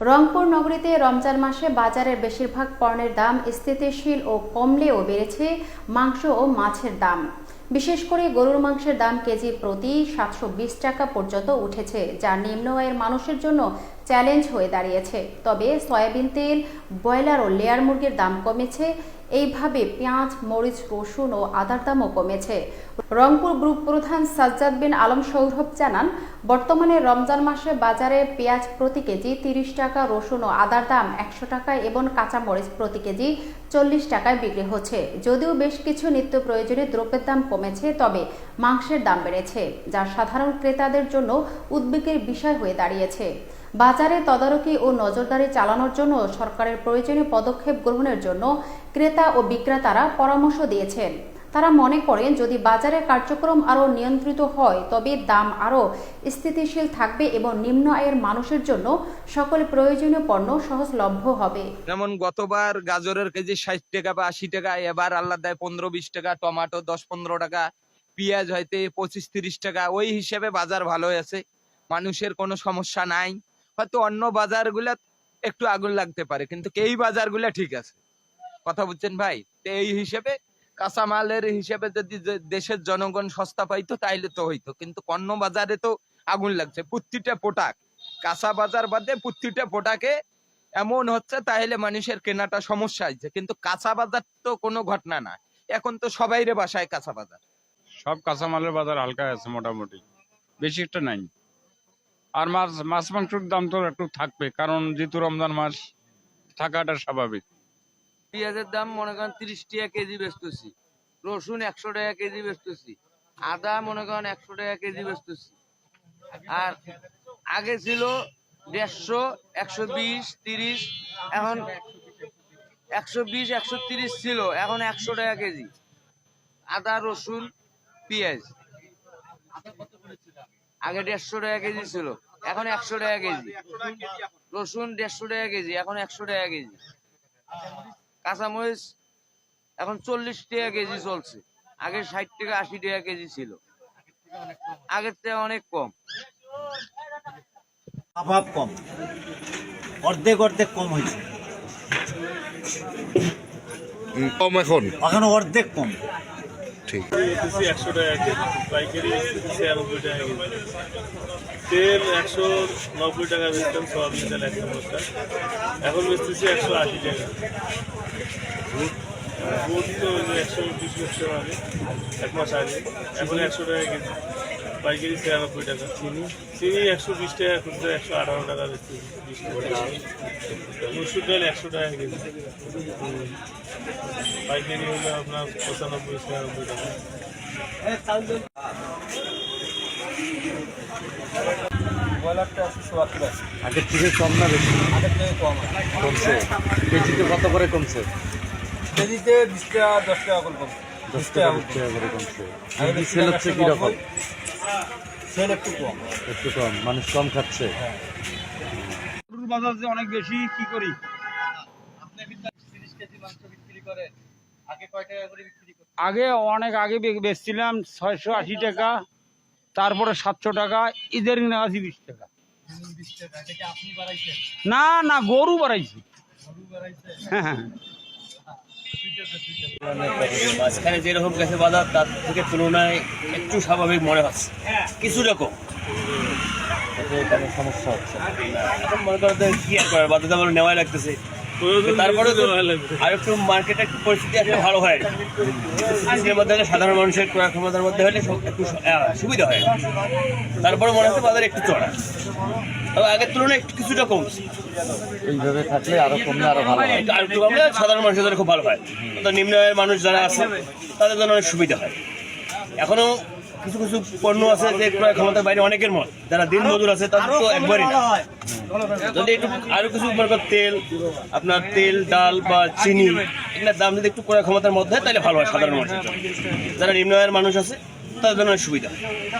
রংপুর নগরীতে রমজান মাসে বাজারের বেশিরভাগ পণ্যের দাম স্থিতিশীল ও কমলেও বেড়েছে মাংস ও মাছের দাম। বিশেষ করে গরুর মাংসের দাম কেজি প্রতি সাতশো বিশ টাকা পর্যন্ত উঠেছে, যা নিম্ন আয়ের মানুষের জন্য চ্যালেঞ্জ হয়ে দাঁড়িয়েছে। তবে সয়াবিন তেল, ব্রয়লার ও লেয়ার মুরগির দাম কমেছে। এইভাবে পেঁয়াজ, মরিচ, রসুন ও আদার দামও কমেছে। রংপুর গ্রুপ প্রধান সাজ্জাদ বিন আলম সৌরভ জানান, বর্তমানে রমজান মাসে বাজারে পেঁয়াজ প্রতি কেজি তিরিশ টাকা, রসুন ও আদার দাম একশো টাকা এবং কাঁচামরিচ প্রতি কেজি চল্লিশ টাকায় বিক্রি হচ্ছে। যদিও বেশ কিছু নিত্য প্রয়োজনীয় দ্রব্যের দাম কমেছে, তবে মাংসের দাম বেড়েছে, যা সাধারণ ক্রেতাদের জন্য উদ্বেগের বিষয় হয়ে দাঁড়িয়েছে। বাজারে তদারকি ও নজরদারি চালানোর জন্য সরকারের প্রয়োজনীয় পদক্ষেপ গ্রহণের জন্য ক্রেতা ও বিক্রেতারা পরামর্শ দিয়েছেন। তারা মনে করেন যদি বাজারের কার্যক্রম আরও নিয়ন্ত্রিত হয়, তবে দাম আরও স্থিতিশীল থাকবে এবং নিম্ন আয়ের মানুষের জন্য সকল প্রয়োজনীয় পণ্য সহজলভ্য হবে। যেমন গতবার গাজরের কেজি ষাট টাকা বা আশি টাকা, এবার আল্লাহ দেয় পনেরো বিশ টাকা, টমাটো দশ পনেরো টাকা, পেঁয়াজ হয়তো পঁচিশ তিরিশ টাকা, ওই হিসেবে বাজার ভালো আছে, মানুষের কোনো সমস্যা নাই। হয়তো অন্য বাজারগুলা একটু আগুন লাগতে পারে, কিন্তু এই বাজারগুলা ঠিক আছে। কথা বুঝছেন ভাই? এই হিসেবে কাঁচামালের হিসেবে যদি দেশের জনগণ সস্তা পাইতো, তাইলে তো হইতো। কিন্তু অন্য বাজারে তো আগুন লাগছে, প্রতিটা পোটাক কাঁচা বাজার বাদে প্রতিটা পোটাকে এমন হচ্ছে তাহলে মানুষের কেনাটা সমস্যা হয়েছে কিন্তু কাঁচা বাজার তো কোনো ঘটনা না। এখন তো সবাইরে বাসায় কাঁচা বাজার সব কাঁচামালের বাজার হালকা আছে মোটামুটি। বেশি একটা নাই। আর মাছ মাছ মাংসের দাম তো একটু থাকবে, কারণ যেহেতু রমজান মাস, থাকাটা স্বাভাবিক। পেঁয়াজের দাম মনে করেন তিরিশ টাকা কেজি বেচতেছি। রসুন একশো টাকা কেজি বেচতেছি। আদা মনে করেন একশো টাকা কেজি বেচতেছি। আর আগে ছিল দেড়শো, একশো বিশ, তিরিশ, এখন একশো বিশ, একশো তিরিশ ছিল, এখন একশো টাকা কেজি। আদা, রসুন, পেঁয়াজ। আগে দেড়শো টাকা কেজি ছিল, এখন একশো টাকা কেজি। রসুন দেড়শো টাকা কেজি, এখন একশো টাকা কেজি। কাঁচামরিচ এখন চল্লিশ টাকা কেজি চলছে। আগে ষাট টাকা আশি টাকা কেজি ছিল। আগের থেকে অনেক কম। অভাব কম। অর্ধেক অর্ধেক কম হয়েছে। কম এখন। এখন অর্ধেক কম। ঠিক। একশো টাকা কেজি পাইকারি ছিয়ানব্বই টাকা তেল একশো নব্বই টাকা বেচতাম সোয়াবিন তেল এক এখন বেচতেছি একশো আশি টাকা। বুট তো একশো বিশ বছর আগে এক মাস আগে এখন একশো টাকা কেজি পাইকারি ছিয়ানব্বই টাকা চিনি চিনি একশো বিশ টাকা খুচরা একশো আঠারো টাকা ডাল একশো টাকা কেজি। পাইকারি হলো আপনার পঁচানব্বই ছিয়ানব্বই টাকা আগের থেকে কম না বেশি? কমছে। কেজিতে কত করে কমছে? কেজিতে বিশ টাকা দশ টাকা করে কম দশ টাকা বিশ টাকা করে কমছে। সেল হচ্ছে কীরকম? সেল একটু কম। একটু কম মানুষ কম খাচ্ছে। গরুর বাজার যে অনেক বেশি কি করি? আগে অনেক আগে বেচছিলাম ছয়শো আশি টাকা। তারপরে সাতশো টাকা ঈদের নাগাছি বিশ টাকা। না না গরু বাড়াইছি। হ্যাঁ হ্যাঁ মাঝখানে যেরকম গেছে বাজার তার থেকে তুলনায় একটু স্বাভাবিক মনে হচ্ছে। কিছু রকম। সমস্যা হচ্ছে এখন মনে করেন কি আর করার? বাধ্যতা নেওয়াই লাগতেছে। তারপরে তো আর একটু মার্কেটের পরিস্থিতি আসলে ভালো হয়। সিজনের মধ্যে হলে সাধারণ মানুষের ক্রয় ক্ষমতার মধ্যে হলে সব একটু সুবিধা হয়। তারপরে মনে হচ্ছে বাজার একটু চড়া। তবে আগের তুলনায় একটু কিছুটা কমছে। এইভাবে থাকলে আরও কমলে আরও ভালো হয়। আর একটু কমলে সাধারণ মানুষের জন্য খুব ভালো হয়। তো নিম্ন আয়ের মানুষ যারা আছে তাদের জন্য অনেক সুবিধা হয়। এখনও কিছু কিছু পণ্য আছে যে ক্রয় ক্ষমতার বাইরে অনেকের মত। যারা দিন মজুর আছে তাদের তো একবারই। না যদি একটু আরও কিছু মনে তেল আপনার তেল ডাল বা চিনি এগুলোর দাম যদি একটু ক্রয় ক্ষমতার মধ্যে হয় তাহলে ভালো হয় সাধারণ মানুষের জন্য। যারা নিম্ন আয়ের মানুষ আছে তাদের জন্য অনেক সুবিধা।